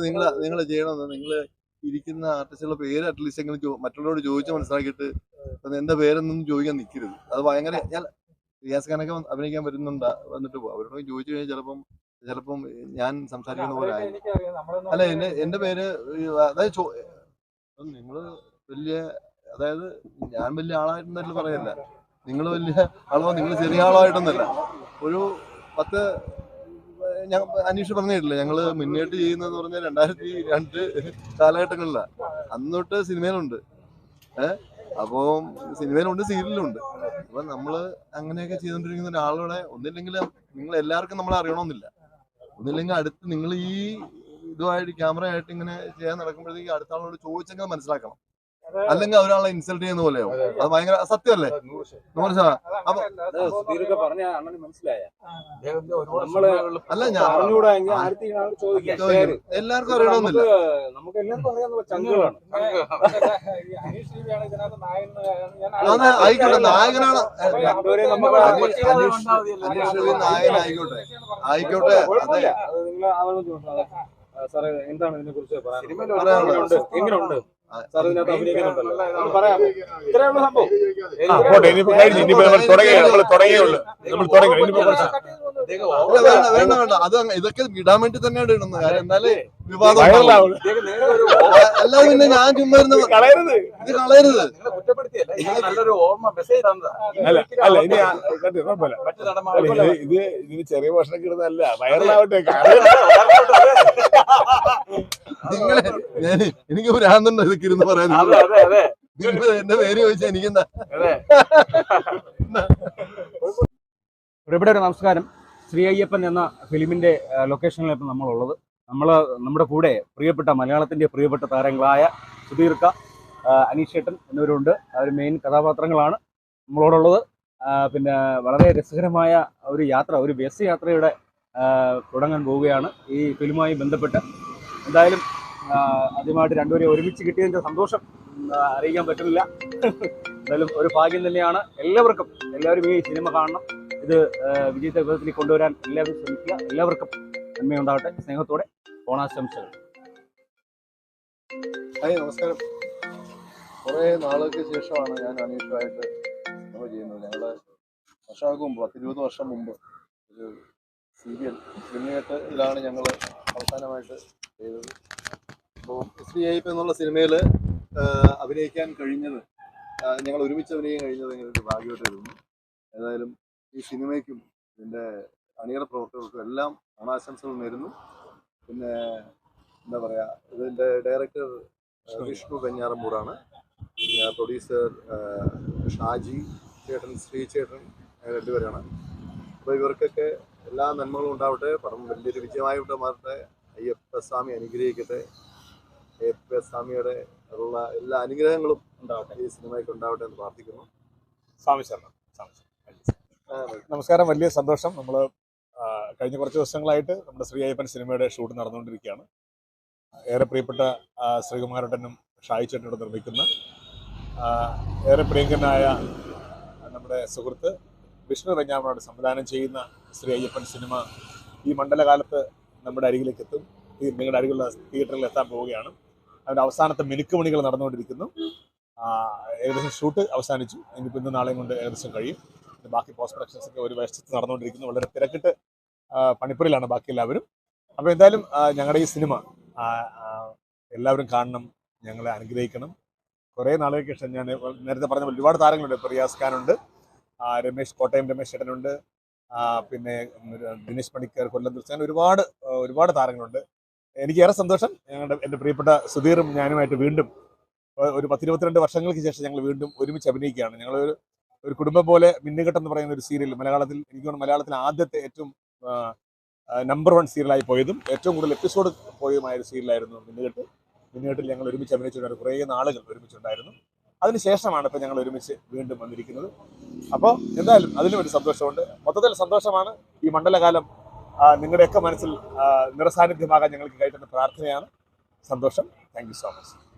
നിങ്ങൾ നിങ്ങൾ ചെയ്യണമെന്ന് നിങ്ങൾ ഇരിക്കുന്ന ആർട്ടിസ്റ്റുകളുടെ പേര് അറ്റ്ലീസ്റ്റ് എങ്കിലും മറ്റുള്ളവരോട് ചോദിച്ച് മനസ്സിലാക്കിയിട്ട് എന്റെ പേരെന്നൊന്നും ചോദിക്കാൻ നിൽക്കരുത് അത് ഭയങ്കര ഞാൻ റിയാസ് ഖാനൊക്കെ അഭിനയിക്കാൻ വരുന്നുണ്ട് വന്നിട്ട് പോകും അവരോട് ചോദിച്ചു കഴിഞ്ഞാൽ ചിലപ്പം ചിലപ്പം ഞാൻ സംസാരിക്കുന്ന പോലെ ആയി. അല്ല എന്നെ എന്റെ പേര് അതായത് നിങ്ങൾ വലിയ അതായത് ഞാൻ വലിയ ആളായിട്ടൊന്നും പറയല്ല. നിങ്ങൾ വലിയ ആളോ നിങ്ങൾ ചെറിയ ആളായിട്ടൊന്നുമല്ല ഒരു പത്ത് അനീഷ് പറഞ്ഞിട്ടില്ല ഞങ്ങൾ മുന്നേറ്റ് ചെയ്യുന്നതെന്ന് പറഞ്ഞാൽ രണ്ടായിരത്തി രണ്ട് കാലഘട്ടങ്ങളിലാണ് അന്നോട്ട് സിനിമയിലുണ്ട്. ഏഹ് അപ്പോ സിനിമയിലുണ്ട് സീരിയലുണ്ട് അപ്പൊ നമ്മൾ അങ്ങനെയൊക്കെ ചെയ്തുകൊണ്ടിരിക്കുന്ന ഒരാളുടെ ഒന്നില്ലെങ്കിൽ നിങ്ങൾ എല്ലാവർക്കും നമ്മളെ അറിയണമെന്നില്ല. ഒന്നില്ലെങ്കിൽ അടുത്ത് നിങ്ങൾ ഈ ഇതുമായിട്ട് ക്യാമറ ആയിട്ട് ഇങ്ങനെ ചെയ്യാൻ നടക്കുമ്പോഴത്തേക്ക് അടുത്ത ആളോട് ചോദിച്ചെങ്കിൽ മനസ്സിലാക്കണം. അല്ലെങ്കിൽ ഒരാളെ ഇൻസൾട്ട് ചെയ്യുന്ന പോലെയോ അത് ഭയങ്കര സത്യമല്ലേ നൂറ് ശതമാനം. അപ്പൊ അല്ല ഞാൻ എല്ലാവർക്കും അറിയണമെന്നില്ല. അതെ ആയിക്കോട്ടെ നായകനാണ്. നായകനായിക്കോട്ടെ ആയിക്കോട്ടെ. അതെ സാറേ എന്താണ് ഇതിനെ കുറിച്ച് പറയാനുള്ളത് എങ്ങനെയുണ്ട് പോട്ടെ ഇനിയിപ്പോ കഴിഞ്ഞു ഇനിയിപ്പോ നമ്മൾ നമ്മൾ തുടങ്ങിയുള്ളൂ നമ്മൾ തുടങ്ങി ഇനിയിപ്പോ വേണ്ട വേണ്ട വേണ്ട അത് ഇതൊക്കെ വിടാൻ വേണ്ടി തന്നെയാണ് ഇടുന്നത്. കാര്യം എന്നാലേ വിവാദം അല്ല പിന്നെ ഞാൻ ചുമ്മാ ഇരുന്ന് ഇത് കളയരുത്. ഇത് അല്ല അല്ല ഇനി ഇതിന് ചെറിയ ഭക്ഷണം കിടുന്നതല്ല വൈറലാവട്ടെ നിങ്ങളെ ഞാൻ എനിക്ക് ഭ്രാന്തുണ്ട് ഇതൊക്കെ ഇരുന്ന് പറയാൻ? അതെ അതെ അതെ. നിങ്ങൾ എന്റെ പേര് ചോദിച്ചാൽ എനിക്കെന്താ? അതെ. ഒരു നമസ്കാരം. ശ്രീ അയ്യപ്പൻ എന്ന ഫിലിമിന്റെ ലൊക്കേഷനിലാണ് ഇപ്പം നമ്മളുള്ളത്. നമ്മൾ നമ്മുടെ കൂടെ പ്രിയപ്പെട്ട മലയാളത്തിന്റെ പ്രിയപ്പെട്ട താരങ്ങളായ സുധീർക്ക അനീഷേട്ടൻ എന്നിവരുണ്ട്. അവർ മെയിൻ കഥാപാത്രങ്ങളാണ് നമ്മളോടുള്ളത്. പിന്നെ വളരെ രസകരമായ ഒരു യാത്ര ഒരു ബസ് യാത്രയുടെ തുടങ്ങാൻ പോവുകയാണ്. ഈ ഫിലിമുമായി ബന്ധപ്പെട്ട് എന്തായാലും ആദ്യമായിട്ട് രണ്ടുപേരെയും ഒരുമിച്ച് കിട്ടിയതിന്റെ സന്തോഷം അറിയിക്കാൻ പറ്റുന്നില്ല. എന്തായാലും ഒരു ഭാഗ്യം തന്നെയാണ്. എല്ലാവർക്കും എല്ലാവരും ഈ സിനിമ കാണണം. ഇത് വിജയത്തെ വിധത്തിൽ കൊണ്ടുവരാൻ എല്ലാവരും ശ്രമിക്കുക. എല്ലാവർക്കും നന്മയുണ്ടാവട്ടെ സ്നേഹത്തോടെ ഓണാശംസകൾ. ഹായ് നമസ്കാരം. കുറേ നാളുകൾക്ക് ശേഷമാണ് ഞാൻ അനീഷുമായിട്ട് സിനിമ ചെയ്യുന്നത്. ഞങ്ങൾ വർഷങ്ങൾക്ക് മുമ്പ് പത്തിരുപത് വർഷം മുമ്പ് ഒരു സീരിയൽ സിനിമയായിട്ട് ഇതാണ് ഞങ്ങൾ അവസാനമായിട്ട് ചെയ്തത്. അപ്പോൾ ശ്രീ അയ്യപ്പ എന്നുള്ള സിനിമയിൽ അഭിനയിക്കാൻ കഴിഞ്ഞത് ഞങ്ങൾ ഒരുമിച്ച് അഭിനയിക്കാൻ കഴിഞ്ഞത് ഞങ്ങൾക്ക് ഭാഗ്യമായിട്ട് കരുതുന്നു ഏതായാലും ഈ സിനിമയ്ക്കും ഇതിന്റെ അണിയറ പ്രവർത്തകർക്കും എല്ലാം ഓണാശംസകൾ നേരുന്നു. പിന്നെ എന്താ പറയുക ഇതിന്റെ ഡയറക്ടർ വിഷ്ണു വെഞ്ഞാറമ്പൂടാണ് പ്രൊഡ്യൂസർ ഷാജി ചേട്ടൻ ശ്രീ ചേട്ടൻ രണ്ടുപേരാണ്. അപ്പോൾ ഇവർക്കൊക്കെ എല്ലാ നന്മകളും ഉണ്ടാവട്ടെ. പടം വലിയൊരു വിജയമായിട്ട് മാറട്ടെ. അയ്യപ്പ സ്വാമി അനുഗ്രഹിക്കട്ടെ. അയ്യപ്പ സ്വാമിയുടെ ഉള്ള എല്ലാ അനുഗ്രഹങ്ങളും ഉണ്ടാവട്ടെ. ഈ സിനിമയ്ക്ക് ഉണ്ടാവട്ടെ എന്ന് പ്രാർത്ഥിക്കുന്നു. സ്വാമി ശരണം. നമസ്കാരം. വലിയ സന്തോഷം. നമ്മൾ കഴിഞ്ഞ കുറച്ച് ദിവസങ്ങളായിട്ട് നമ്മുടെ ശ്രീ അയ്യപ്പൻ സിനിമയുടെ ഷൂട്ട് നടന്നുകൊണ്ടിരിക്കുകയാണ്. ഏറെ പ്രിയപ്പെട്ട ശ്രീകുമാരട്ടനും ഷായി ചേട്ടനോട് നിർമ്മിക്കുന്ന ഏറെ പ്രിയങ്കനായ നമ്മുടെ സുഹൃത്ത് വിഷ്ണു വെഞ്ഞാമനോട് സംവിധാനം ചെയ്യുന്ന ശ്രീ അയ്യപ്പൻ സിനിമ ഈ മണ്ഡലകാലത്ത് നമ്മുടെ അരികിലേക്ക് എത്തും നിങ്ങളുടെ അരികിലുള്ള തിയേറ്ററിൽ എത്താൻ പോവുകയാണ്. അതിന്റെ അവസാനത്തെ മിനുക്കുമണികൾ നടന്നുകൊണ്ടിരിക്കുന്നു. ഏകദേശം ഷൂട്ട് അവസാനിച്ചു. ഇനിയിപ്പോൾ ഇന്ന് നാളെയും കൊണ്ട് ഏകദേശം കഴിയും. ബാക്കി പോസ്റ്റ് പ്രൊഡക്ഷൻസ് ഒക്കെ ഒരു വശത്ത് നടന്നുകൊണ്ടിരിക്കുന്നു. വളരെ തിരക്കിട്ട് പണിപ്പുരയിലാണ് ബാക്കി എല്ലാവരും. അപ്പോൾ എന്തായാലും ഞങ്ങളുടെ ഈ സിനിമ എല്ലാവരും കാണണം ഞങ്ങളെ അനുഗ്രഹിക്കണം. കുറേ നാളുകൾക്ക് ശേഷം ഞാൻ നേരത്തെ പറഞ്ഞ ഒരുപാട് താരങ്ങളുണ്ട്. ഇപ്പോൾ ഖാനുണ്ട് രമേശ് കോട്ടയം രമേശ് ചേട്ടനുണ്ട്. പിന്നെ ദിനേശ് പണിക്കർ കൊല്ലം ദൃശ്യം അങ്ങനെ ഒരുപാട് ഒരുപാട് താരങ്ങളുണ്ട്. എനിക്ക് ഏറെ സന്തോഷം ഞങ്ങളുടെ എന്റെ പ്രിയപ്പെട്ട സുധീറും ഞാനുമായിട്ട് വീണ്ടും ഒരു പത്തിരുപത്തിരണ്ട് വർഷങ്ങൾക്ക് ശേഷം ഞങ്ങൾ വീണ്ടും ഒരുമിച്ച് അഭിനയിക്കുകയാണ്. ഞങ്ങൾ ഒരു കുടുംബം പോലെ മിന്നുകെട്ട് എന്ന് പറയുന്ന ഒരു സീരിയൽ മലയാളത്തിൽ എനിക്ക് മലയാളത്തിൽ ആദ്യത്തെ ഏറ്റവും നമ്പർ വൺ സീരിയലായി പോയതും ഏറ്റവും കൂടുതൽ എപ്പിസോഡ് പോയതുമായ ഒരു സീരിയലായിരുന്നു മിന്നുകെട്ട്. മിന്നുകെട്ടിൽ ഞങ്ങൾ ഒരുമിച്ച് അഭിനയിച്ചിട്ടുണ്ടായിരുന്നു കുറേ നാളുകൾ ഒരുമിച്ചുണ്ടായിരുന്നു. അതിനുശേഷമാണ് ഇപ്പോൾ ഞങ്ങൾ ഒരുമിച്ച് വീണ്ടും വന്നിരിക്കുന്നത്. അപ്പോൾ എന്തായാലും അതിലും ഒരു സന്തോഷമുണ്ട്. മൊത്തത്തിൽ സന്തോഷമാണ്. ഈ മണ്ഡലകാലം നിങ്ങളുടെയൊക്കെ മനസ്സിൽ നിറസാന്നിധ്യമാകാൻ ഞങ്ങൾക്ക് കഴിഞ്ഞ പ്രാർത്ഥനയാണ്. സന്തോഷം. Thank so much